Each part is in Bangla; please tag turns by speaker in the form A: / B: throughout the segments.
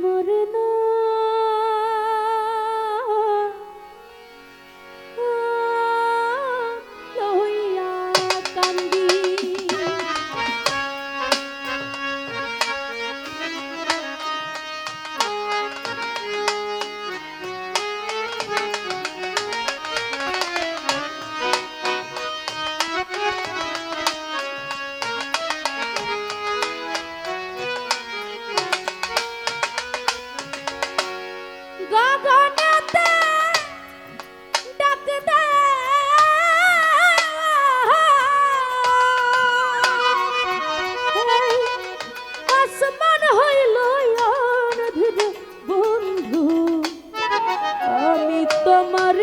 A: amor no তোমার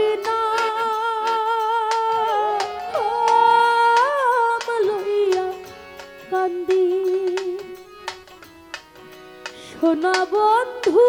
A: লইয়া কান্দি। সোনা বন্ধু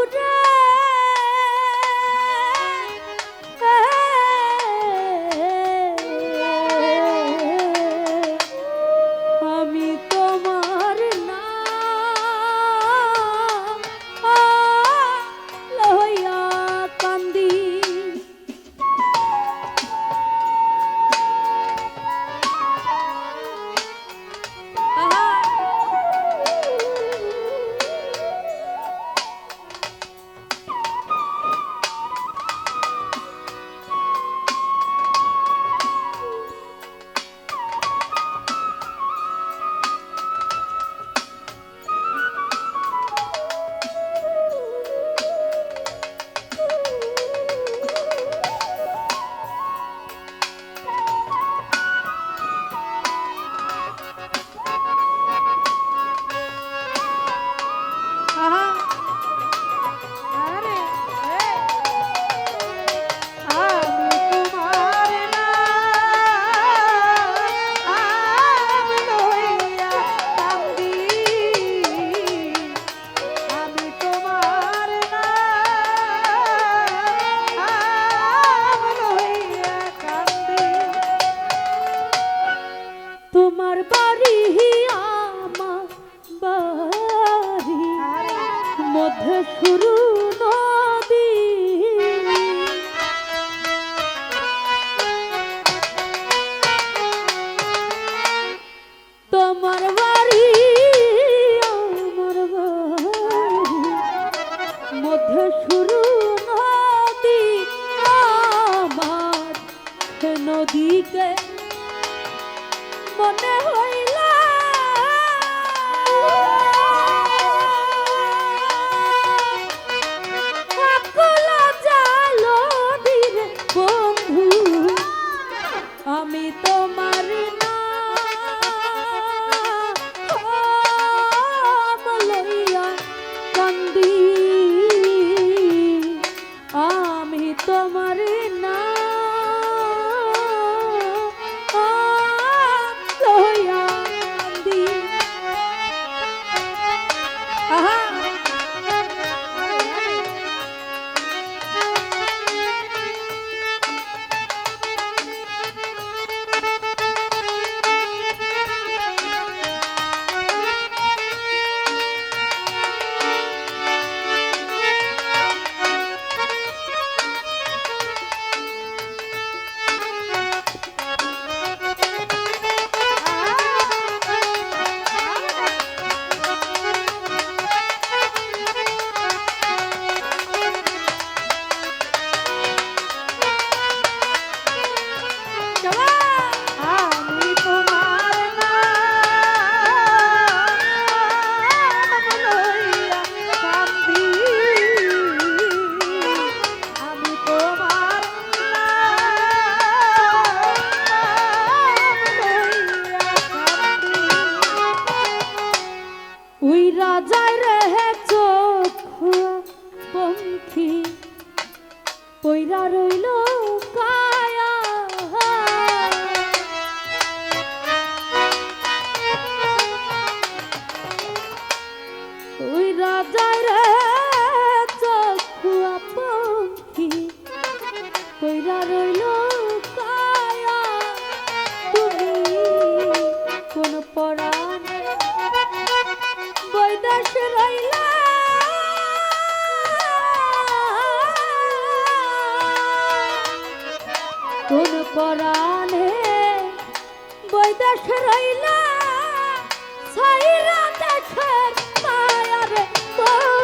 A: যায় রে চোখ পঙ্খী। পৈরা রইল কোন পরাণে বৈদেশ রইলা সাইরা দেখে মায়ারে বৌ